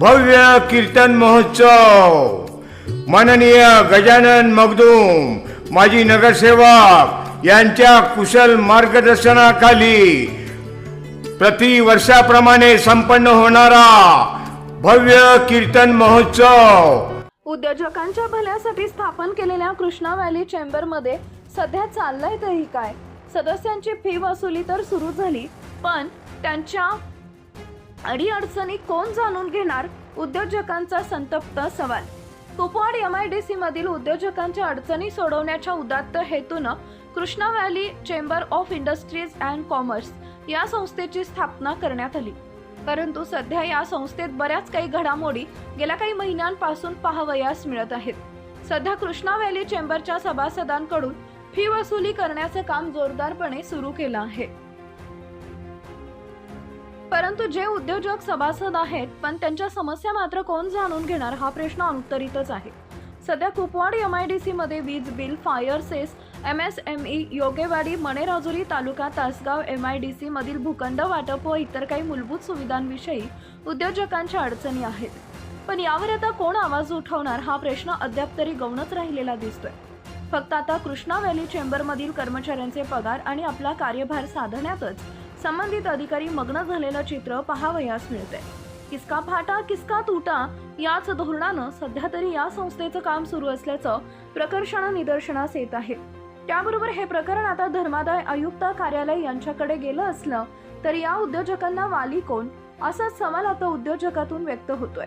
भव्य कीर्तन महोत्सव. माननीय गजानन मगदूम माजी नगरसेवक यांच्या कुशल मार्गदर्शनाखाली प्रति वर्षाप्रमाणे संपन्न होणारा भव्य कीर्तन महोत्सव. उद्योजकांच्या भल्यासाठी स्थापन केलेल्या कृष्णा व्हॅली चेंबरमध्ये सध्या चाललंय तरी काय? सदस्यांची फी वसुली तर सुरू झाली पण त्यांच्या अडीअडचणी कोण जाणून घेणार? उद्योजकांचा संतप्त सवाल. Kupwad M I D C मधील उद्योजकांच्या अडचणी सोडवण्याच्या उदात्त हेतूनं Krishna valley chamber of industries and commerce या संस्थेची स्थापना करण्यात आली. परंतु सध्या या संस्थेत बऱ्याच काही घडामोडी गेल्या काही महिन्यांपासून पाहावयास मिळत आहेत. सध्या कृष्णा व्हॅली चेंबरच्या सभासदांकडून फी वसुली करण्याचं काम जोरदारपणे सुरू केलं आहे. परंतु जे उद्योजक सभासद आहेत पण त्यांच्या समस्या मात्र कोण जाणून घेणार हा प्रश्न अनुत्तरितच आहे. सध्या कुपवाड एम आय डी सीमध्ये वीज bill fire cess M S M E Yogewadi Manerajuri taluka Tasgaon M I D सीमधील भूखंड वाटप व इतर काही मूलभूत सुविधांविषयी उद्योजकांच्या अडचणी आहेत. पण यावर आता कोण आवाज उठवणार हा प्रश्न अद्याप तरी गौणच राहिलेला दिसतोय. फक्त आता कृष्णा व्हॅली चेंबरमधील कर्मचाऱ्यांचे पगार आणि आपला कार्यभार साधण्यातच संबंधित अधिकारी मग्न झालेलं चित्र पहावयास मिळते किसका फाटा किसका तुटा याच धोरणानं सध्या तरी या संस्थेचं काम सुरू असल्याचं प्रकर्षानं निदर्शनास येत आहे. त्याबरोबर हे प्रकरण आता धर्मादाय आयुक्त कार्यालय यांच्याकडे गेलं असलं तर या उद्योजकांना वाली कोण? असाच सवाल आता उद्योजकातून व्यक्त होतोय.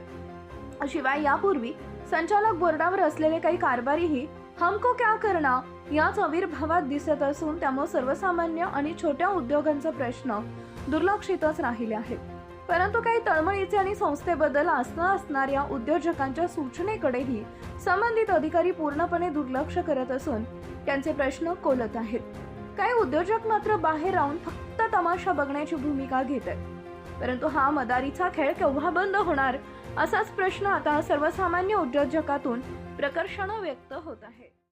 शिवाय यापूर्वी संचालक बोर्डावर असलेले काही कारभारीही हमको क्या करणार याच आविर्भावात दिसत असून त्यामुळे सर्वसामान्य आणि छोट्या उद्योगांचा प्रश्न दुर्लक्षितच राहिले आहेत. परंतु काही तळमळीचे आणि संस्थेबद्दल आसना असणाऱ्या उद्योजकांच्या सूचनेकडेही संबंधित अधिकारी पूर्णपणे दुर्लक्ष करत असून त्यांचे प्रश्न कोलत आहेत. काही उद्योजक मात्र बाहेर राहून फक्त तमाशा बघण्याची भूमिका घेत आहेत. परंतु हा मदारीचा खेळ केव्हा बंद होणार असाच प्रश्न आता सर्वसामान्य उद्योजकातून प्रकर्षानं व्यक्त होत आहे.